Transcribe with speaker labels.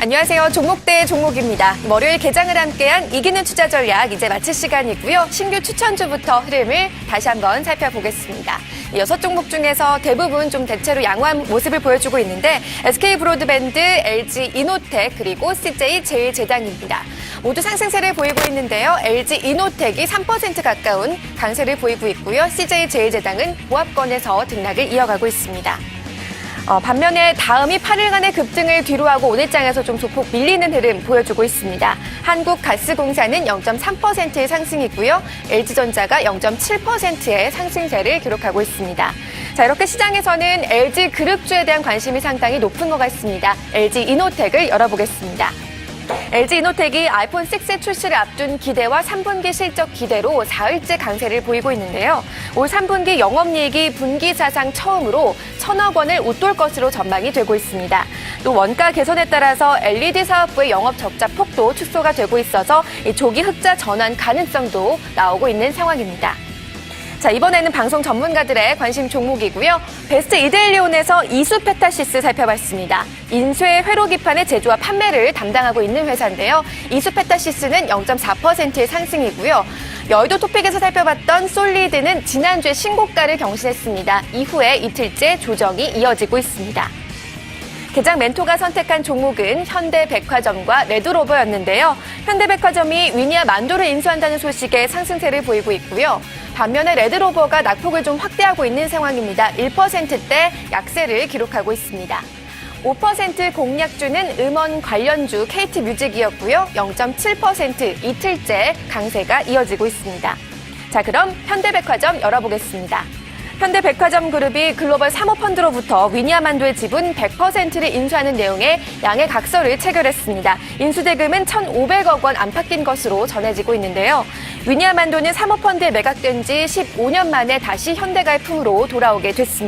Speaker 1: 안녕하세요. 종목대 종목입니다. 월요일 개장을 함께한 이기는 투자 전략 이제 마칠 시간이고요. 신규 추천주부터 흐름을 다시 한번 살펴보겠습니다. 이 여섯 종목 중에서 대부분 좀 대체로 양호한 모습을 보여주고 있는데 SK 브로드밴드, LG 이노텍 그리고 CJ 제일제당입니다. 모두 상승세를 보이고 있는데요. LG 이노텍이 3% 가까운 강세를 보이고 있고요. CJ 제일제당은 보합권에서 등락을 이어가고 있습니다. 어, 반면에 다음이 8일간의 급등을 뒤로하고 오늘장에서 좀 소폭 밀리는 흐름 보여주고 있습니다. 한국가스공사는 0.3%의 상승이고요. LG전자가 0.7%의 상승세를 기록하고 있습니다. 자, 이렇게 시장에서는 LG 그룹주에 대한 관심이 상당히 높은 것 같습니다. LG 이노텍을 열어보겠습니다. LG 이노텍이 아이폰 6의 출시를 앞둔 기대와 3분기 실적 기대로 4일째 강세를 보이고 있는데요. 올 3분기 영업이익이 분기 사상 처음으로 천억 원을 웃돌 것으로 전망이 되고 있습니다. 또 원가 개선에 따라서 LED 사업부의 영업 적자 폭도 축소가 되고 있어서 이 조기 흑자 전환 가능성도 나오고 있는 상황입니다. 자, 이번에는 방송 전문가들의 관심 종목이고요. 베스트 이데일리온에서 이수 페타시스 살펴봤습니다. 인쇄 회로 기판의 제조와 판매를 담당하고 있는 회사인데요. 이수 페타시스는 0.4%의 상승이고요. 여의도 토픽에서 살펴봤던 솔리드는 지난주에 신고가를 경신했습니다. 이후에 이틀째 조정이 이어지고 있습니다. 개장 멘토가 선택한 종목은 현대백화점과 레드로버였는데요. 현대백화점이 위니아 만도를 인수한다는 소식에 상승세를 보이고 있고요. 반면에 레드로버가 낙폭을 좀 확대하고 있는 상황입니다. 1%대 약세를 기록하고 있습니다. 5% 공약주는 음원 관련주 KT뮤직이었고요. 0.7% 이틀째 강세가 이어지고 있습니다. 자, 그럼 현대백화점 열어보겠습니다. 현대백화점 그룹이 글로벌 사모펀드로부터 위니아만도의 지분 100%를 인수하는 내용의 양해 각서를 체결했습니다. 인수대금은 1,500억 원 안팎인 것으로 전해지고 있는데요. 위니아만도는 사모펀드에 매각된 지 15년 만에 다시 현대가의 품으로 돌아오게 됐습니다.